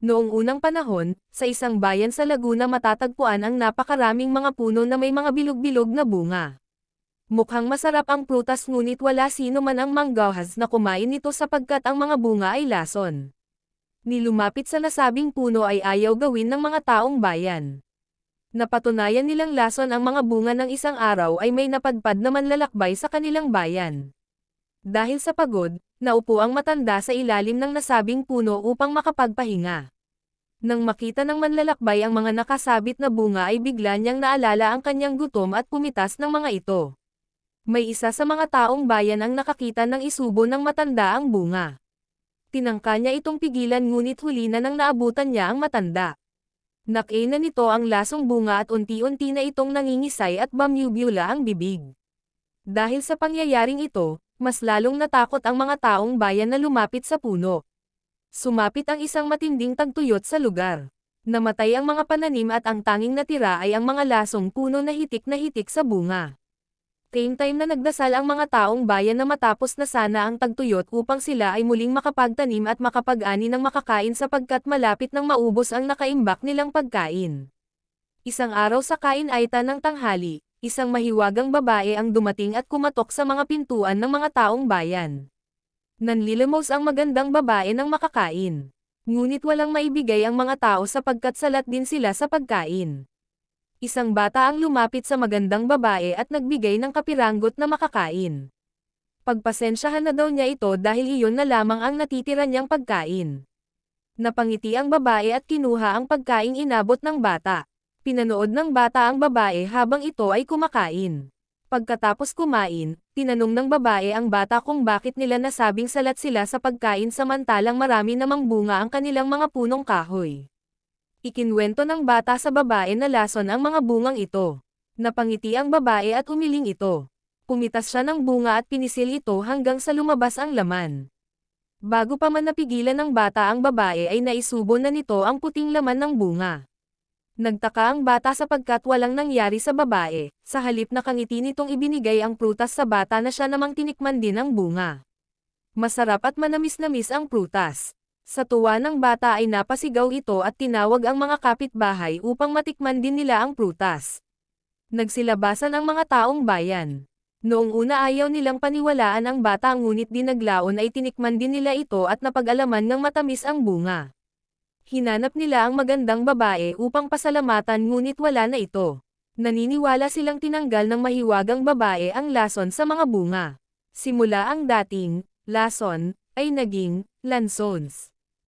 Noong unang panahon, sa isang bayan sa Laguna matatagpuan ang napakaraming mga puno na may mga bilog-bilog na bunga. Mukhang masarap ang prutas ngunit wala sino man ang manggahas na kumain nito sapagkat ang mga bunga ay lason. Nilumapit sa nasabing puno ay ayaw gawin ng mga taong bayan. Napatunayan nilang lason ang mga bunga ng isang araw ay may napadpad na manlalakbay sa kanilang bayan. Dahil sa pagod, naupo ang matanda sa ilalim ng nasabing puno upang makapagpahinga. Nang makita ng manlalakbay ang mga nakasabit na bunga ay bigla niyang naalala ang kanyang gutom at pumitas ng mga ito. May isa sa mga taong bayan ang nakakita ng isubo ng matanda ang bunga. Tinangka niya itong pigilan ngunit huli na nang naabutan niya ang matanda. Nakaina nito ang lasong bunga at unti-unti na itong nangingisay at bamyubula ang bibig. Dahil sa pangyayaring ito, mas lalong natakot ang mga taong bayan na lumapit sa puno. Sumapit ang isang matinding tagtuyot sa lugar. Namatay ang mga pananim at ang tanging natira ay ang mga lasong puno na hitik na hitik sa bunga. Same time na nagdasal ang mga taong bayan na matapos na sana ang tagtuyot upang sila ay muling makapagtanim at makapag-ani ng makakain sapagkat malapit nang maubos ang nakaimbak nilang pagkain. Isang araw sa kain-aita ng tanghali, isang mahiwagang babae ang dumating at kumatok sa mga pintuan ng mga taong bayan. Nanlilimos ang magandang babae ng makakain. Ngunit walang maibigay ang mga tao sapagkat salat din sila sa pagkain. Isang bata ang lumapit sa magandang babae at nagbigay ng kapiranggot na makakain. Pagpasensyahan na daw niya ito dahil iyon na lamang ang natitira niyang pagkain. Napangiti ang babae at kinuha ang pagkaing inabot ng bata. Pinanood ng bata ang babae habang ito ay kumakain. Pagkatapos kumain, tinanong ng babae ang bata kung bakit nila nasabing salat sila sa pagkain samantalang marami namang bunga ang kanilang mga punong kahoy. Ikinwento ng bata sa babae na lason ang mga bungang ito. Napangiti ang babae at umiling ito. Pumitas siya ng bunga at pinisil ito hanggang sa lumabas ang laman. Bago pa man napigilan ng bata ang babae ay naisubo na nito ang puting laman ng bunga. Nagtaka ang bata sapagkat walang nangyari sa babae, sa halip na kangiti nitong ibinigay ang prutas sa bata na siya namang tinikman din ang bunga. Masarap at manamis-namis ang prutas. Sa tuwa ng bata ay napasigaw ito at tinawag ang mga kapitbahay upang matikman din nila ang prutas. Nagsilabasan ang mga taong bayan. Noong una ayaw nilang paniwalaan ang bata ngunit dinaglaon ay tinikman din nila ito at napag-alaman ng matamis ang bunga. Hinanap nila ang magandang babae upang pasalamatan ngunit wala na ito. Naniniwala silang tinanggal ng mahiwagang babae ang lason sa mga bunga. Simula ang dating, lason, ay naging, lansons.